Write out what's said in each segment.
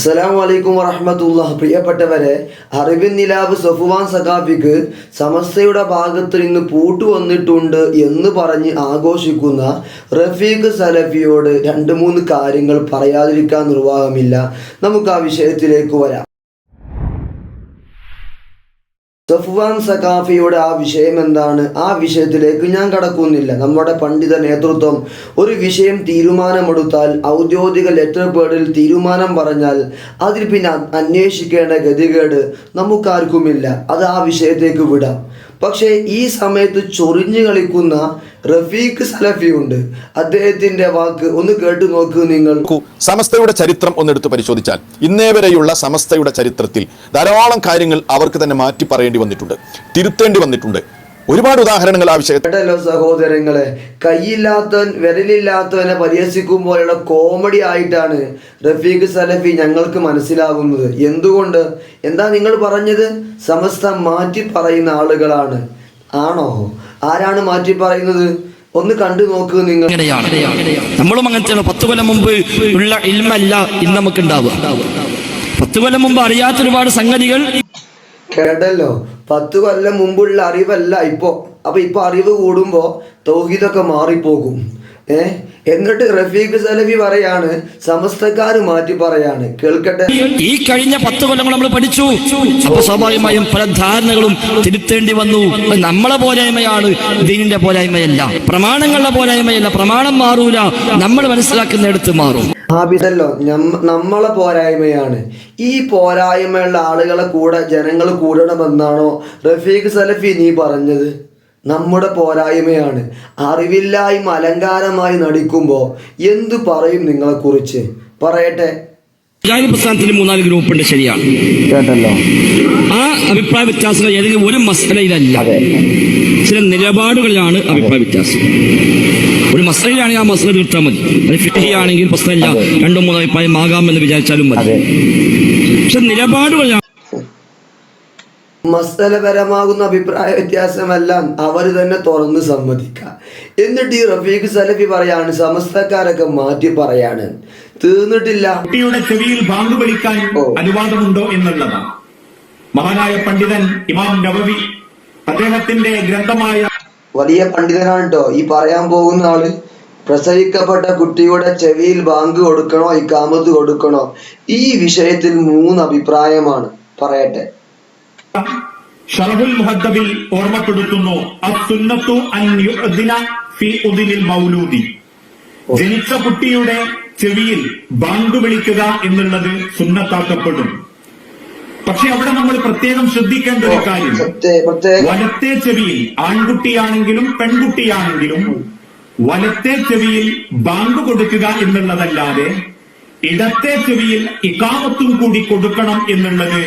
അസ്സലാമു വലൈക്കും വറഹമത്തുള്ള പ്രിയപ്പെട്ടവരെ അറിവിൻ നിലാബ് സഫുവാൻ സഖാഫിക്ക് സമസ്തയുടെ ഭാഗത്ത് നിന്ന് പൂട്ട് വന്നിട്ടുണ്ട് എന്ന് പറഞ്ഞ് ആഘോഷിക്കുന്ന റഫീഖ് സലഫിയോട് രണ്ട് മൂന്ന് കാര്യങ്ങൾ പറയാതിരിക്കാൻ നിർവാഹമില്ല. നമുക്ക് ആ വിഷയത്തിലേക്ക് വരാം. സഫ്വാൻ സഖാഫിയുടെ ആ വിഷയം എന്താണ്? ആ വിഷയത്തിലേക്ക് ഞാൻ കടക്കുന്നില്ല. നമ്മുടെ പണ്ഡിത നേതൃത്വം ഒരു വിഷയം തീരുമാനമെടുത്താൽ ഔദ്യോഗിക ലെറ്റർ പേഡിൽ തീരുമാനം പറഞ്ഞാൽ അതിൽ പിന്നെ അന്വേഷിക്കേണ്ട ഗതികേട് നമുക്കാർക്കുമില്ല. അത് ആ വിഷയത്തേക്ക് വിടാം. പക്ഷേ ഈ സമയത്ത് ചൊറിഞ്ഞു കളിക്കുന്ന റഫീഖ് സലഫി ഉണ്ട് അദ്ദേഹത്തിന്റെ വാക്ക് ഒന്ന് കേട്ടു നോക്കൂ നിങ്ങൾ. സമസ്തയുടെ ചരിത്രം ഒന്നെടുത്ത് പരിശോധിച്ചാൽ ഇന്നേ വരെയുള്ള സമസ്തയുടെ ചരിത്രത്തിൽ ധാരാളം കാര്യങ്ങൾ അവർക്ക് തന്നെ മാറ്റി പറയേണ്ടി വന്നിട്ടുണ്ട് തിരുത്തേണ്ടി വന്നിട്ടുണ്ട്. ഒരുപാട് ഉദാഹരണങ്ങൾ ആവശ്യപ്പെട്ടല്ലോ സഹോദരങ്ങളെ കൈയില്ലാത്തവൻ വിരലില്ലാത്തവനെ പരിഹസിക്കുമ്പോഴുള്ള കോമഡി ആയിട്ടാണ് റഫീഖ് സലഫി ഞങ്ങൾക്ക് മനസ്സിലാകുന്നത്. എന്തുകൊണ്ട്? എന്താ നിങ്ങൾ പറഞ്ഞത്? സമസ്ത മാറ്റി പറയുന്ന ആളുകളാണ്. ആണോ? ആരാണ് മാറ്റി പറയുന്നത്? ഒന്ന് കണ്ടു നോക്കൂ നിങ്ങൾ. നമ്മളും അങ്ങനെ പത്ത് കൊല്ലം മുമ്പ് ഉള്ള ഇൽമല്ല ഇന്ന് നമുക്ക് ഉണ്ടാവുക പത്ത് കൊല്ലം മുമ്പ് അറിയാത്ത ഒരുപാട് സംഗതികൾ കേട്ടല്ലോ. പത്ത് കൊല്ലം മുമ്പുള്ള അറിവല്ല ഇപ്പോ. അപ്പൊ ഇപ്പൊ അറിവ് കൂടുമ്പോ തൗഹീദൊക്കെ മാറിപ്പോകും. ഏ? എന്നിട്ട് റഫീഖ് സലഫി പറയാണ് സമസ്തക്കാര് മാറ്റി പറയാണ്. കേൾക്കട്ടെ? ഈ കഴിഞ്ഞ പത്ത് കൊല്ലങ്ങൾ നമ്മൾ പഠിച്ചു. അപ്പൊ സ്വാഭാവികമായും പല ധാരണകളും തിരുത്തേണ്ടി വന്നു. നമ്മളെ പോരായ്മയാണ് ദീനിന്റെ പോരായ്മയല്ല. പ്രമാണങ്ങളുടെ പോരായ്മയല്ല. പ്രമാണം മാറൂല. നമ്മൾ മനസ്സിലാക്കുന്നിടത്ത് മാറും. ഹാബിതല്ലോ നമ്മളെ പോരായ്മയാണ്. ഈ പോരായ്മയുള്ള ആളുകളെ കൂടെ ജനങ്ങൾ കൂടണമെന്നാണോ റഫീഖ് സലഫി നീ പറഞ്ഞത്? നമ്മുടെ പോരായ്മയാണ്. അറിവില്ലായ്മ അലങ്കാരമായി നടിക്കുമ്പോൾ എന്തു പറയും നിങ്ങളെ കുറിച്ച് പറയട്ടെ. മൂന്നാൽ ഗ്രൂപ്പ് മൂന്നാൽ ഗ്രൂപ്പുണ്ട് ശരിയാണ്. കേട്ടല്ലോ. ആ അഭിപ്രായ വ്യത്യാസം ഏതെങ്കിലും ഒരു മസലയിലല്ല. ചില നിലപാടുകളിലാണ് അഭിപ്രായ വ്യത്യാസം. ഒരു മസലയിലാണ് ആ മസല തീർത്താൽ മതി. അത് ഫിറ്റ് ചെയ്യുകയാണെങ്കിൽ പ്രശ്നമില്ല രണ്ടോ മൂന്നോ അഭിപ്രായം ആകാമെന്ന് വിചാരിച്ചാലും മതി. പക്ഷെ നിലപാടുകളിലാണ് മസ്തലപരമാകുന്ന അഭിപ്രായ വ്യത്യാസമെല്ലാം. അവർ തന്നെ തുറന്ന് സമ്മതിക്കുക എന്നിട്ട് ഈ റഫീഖ് സലഫി പറയാണ് സമസ്തക്കാരൊക്കെ മാറ്റി പറയാണ്. തീർന്നിട്ടില്ല. കുട്ടിയുടെ ചെവിയിൽ ബാങ്ക് വിളിക്കാൻ. അനുവാദമുണ്ടോ എന്നുള്ളതാണ്. മഹാനായ പണ്ഡിതൻ ഇമാം നവവി അദ്ദേഹത്തിന്റെ ഗ്രന്ഥമായ വലിയ പണ്ഡിതനാണ് കേട്ടോ ഈ പറയാൻ പോകുന്ന ആൾ പ്രസവിക്കപ്പെട്ട കുട്ടിയുടെ ചെവിയിൽ ബാങ്ക് കൊടുക്കണോ ഇക്കാമത്ത് കൊടുക്കണോ? ഈ വിഷയത്തിൽ മൂന്ന് അഭിപ്രായമാണ്. പറയട്ടെ. ഷറഹുൽ മുഹദ്ദബിൽ ഓർമ്മപ്പെടുത്തുന്നു അസുന്നത്തു അൻ ഫി ഉദിനിൽ മൗലൂദി. ജനിച്ച കുട്ടിയുടെ ചെവിയിൽ ബാങ്ക് വിളിക്കുക എന്നുള്ളത് സുന്നത്താക്കപ്പെടും. പക്ഷെ അവിടെ നമ്മൾ പ്രത്യേകം ശ്രദ്ധിക്കേണ്ട ഒരു കാര്യം. വലത്തെ ചെവിയിൽ ആൺകുട്ടിയാണെങ്കിലും പെൺകുട്ടിയാണെങ്കിലും വലത്തെ ചെവിയിൽ ബാങ്ക് കൊടുക്കുക എന്നുള്ളതല്ലാതെ ഇടത്തെ ചെവിയിൽ ഇക്കാമത്തും കൂടി കൊടുക്കണം എന്നുള്ളത്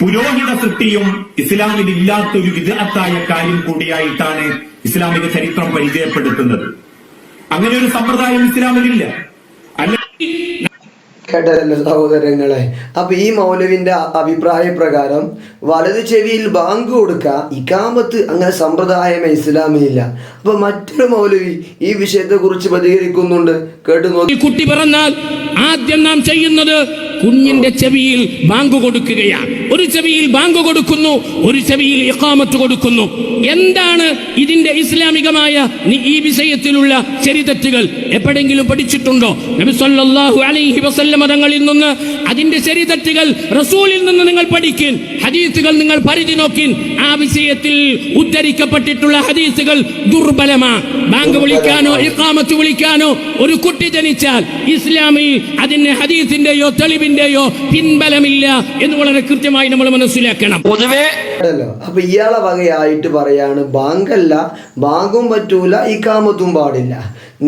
പുരോഹിത സൃഷ്ടിയും ഇസ്ലാമിൽ ഇല്ലാത്തൊരു വിദഗ്ധായ കാര്യം കൂടിയായിട്ടാണ് ഇസ്ലാമിക ചരിത്രം പരിചയപ്പെടുത്തുന്നത്. അങ്ങനെ ഒരു സമ്പ്രദായം ഇസ്ലാമിലില്ല. അല്ല കേട്ടല്ലോ സഹോദരങ്ങളെ. അപ്പൊ ഈ മൗലവിന്റെ അഭിപ്രായ പ്രകാരം വലത് ചെവിയിൽ ബാങ്ക് കൊടുക്ക ഇക്കാമത്ത് അങ്ങനെ സമ്പ്രദായമേ ഇസ്ലാമിലില്ല. അപ്പൊ മറ്റൊരു മൗലവി ഈ വിഷയത്തെ കുറിച്ച് പ്രതികരിക്കുന്നുണ്ട്. കേട്ടു നോക്കി. ഈ കുട്ടി പറഞ്ഞാൽ ആദ്യം നാം ചെയ്യുന്നത് കുഞ്ഞിന്റെ ചെവിയിൽ ബാങ്ക് കൊടുക്കുകയാണ്. ഒരു ചെവിയിൽ ബാങ്ക് കൊടുക്കുന്നു ഒരു ചെവിയിൽ ഇഖാമത്ത് കൊടുക്കുന്നു. എന്താണ് ഇതിന്റെ ഇസ്ലാമികമായ ഈ വിഷയത്തിലുള്ള ശരിതെറ്റുകൾ എപ്പോഴെങ്കിലും പഠിച്ചിട്ടുണ്ടോ? നബി സല്ലല്ലാഹു അലൈഹി വസല്ലമ തങ്ങളിൽ നിന്ന് അതിന്റെ ശരിതെറ്റുകൾ റസൂലിൽ നിന്ന് നിങ്ങൾ പഠിക്കിൻ ഹദീസുകൾ നിങ്ങൾ പരിധി നോക്കിൻ. ആ വിഷയത്തിൽ ഉദ്ധരിക്കപ്പെട്ടിട്ടുള്ള ഹദീസുകൾ ദുർബലമാണ് ബാങ്ക് വിളിക്കാനോ ഇഖാമത്ത് വിളിക്കാനോ ഒരു കുട്ടി ജനിച്ചാൽ ഇസ്ലാമിൽ അതിന് ഹദീസിന്റെയോ തെളിവിന്റെയോ പിൻബലമില്ല എന്ന് വളരെ കൃത്യമായി നമ്മൾ മനസ്സിലാക്കണം. പൊതുവെ അപ്പൊ ഇയാളെ വകയായിട്ട് പറയാണ് ബാങ്കല്ല ബാങ്കും പറ്റൂല ഇക്കാമത്തും പാടില്ല.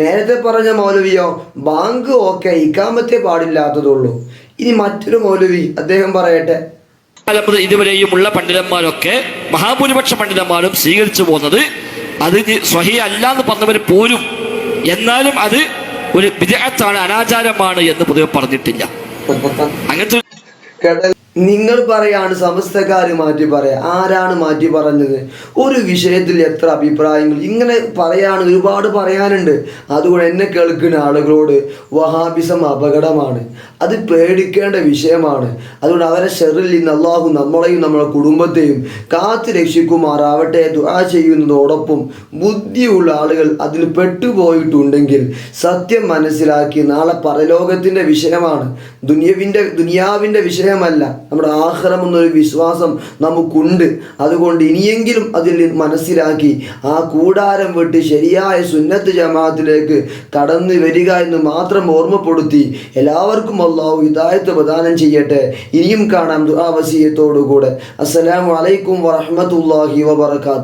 നേരത്തെ പറഞ്ഞ മൗലവിയോ ബാങ്ക് ഓക്കെ ഇക്കാമത്തെ പാടില്ലാത്തതുള്ളൂ. ഇനി മറ്റൊരു മൗലവി അദ്ദേഹം പറയട്ടെ. ഇതുവരെയും ഉള്ള പണ്ഡിതന്മാരൊക്കെ മഹാഭൂരിപക്ഷ പണ്ഡിതന്മാരും സ്വീകരിച്ചു പോകുന്നത് അത് സ്വഹി അല്ല എന്ന് പറഞ്ഞവർ പോലും എന്നാലും അത് ഒരു വിദഗ്ധാണ് അനാചാരമാണ് എന്ന് പൊതുവെ പറഞ്ഞിട്ടില്ല. അങ്ങനത്തെ കേട്ട നിങ്ങൾ പറയാണ് സമസ്തക്കാർ മാറ്റി പറയാ. ആരാണ് മാറ്റി പറഞ്ഞത്? ഒരു വിഷയത്തിൽ എത്ര അഭിപ്രായങ്ങൾ? ഇങ്ങനെ പറയാണ് ഒരുപാട് പറയാനുണ്ട്. അതുകൊണ്ട് എന്നെ കേൾക്കുന്ന ആളുകളോട് വഹാബിസം അപകടമാണ്. അത് പേടിക്കേണ്ട വിഷയമാണ്. അതുകൊണ്ട് അവരെ ഷെറിൽ നിന്ന് അള്ളാഹു നമ്മളെയും നമ്മുടെ കുടുംബത്തെയും കാത്തു രക്ഷിക്കുമാറാവട്ടെ ദുആ ചെയ്യുന്നതോടൊപ്പം ബുദ്ധിയുള്ള ആളുകൾ അതിൽ പെട്ടുപോയിട്ടുണ്ടെങ്കിൽ സത്യം മനസ്സിലാക്കി നാളെ പരലോകത്തിന്റെ വിഷയമാണ്. ദുനിയവിന്റെ ദുനിയാവിന്റെ വിഷയമല്ല. നമ്മുടെ ആഹ്റം എന്നൊരു വിശ്വാസം നമുക്കുണ്ട്. അതുകൊണ്ട് ഇനിയെങ്കിലും അതിൽ മനസ്സിലാക്കി ആ കൂടാരം വിട്ട് ശരിയായ സുന്നത്ത് ജമാഅത്തിലേക്ക് കടന്നു വരിക എന്ന് മാത്രം ഓർമ്മപ്പെടുത്തി എല്ലാവർക്കും അള്ളാഹു ഹിദായത്ത് പ്രദാനം ചെയ്യട്ടെ. ഇനിയും കാണാം ദുആ വസീയത്തോടുകൂടെ. അസ്സലാമു അലൈക്കും വറഹ്മത്തുള്ളാഹി വബറകാതുഹു.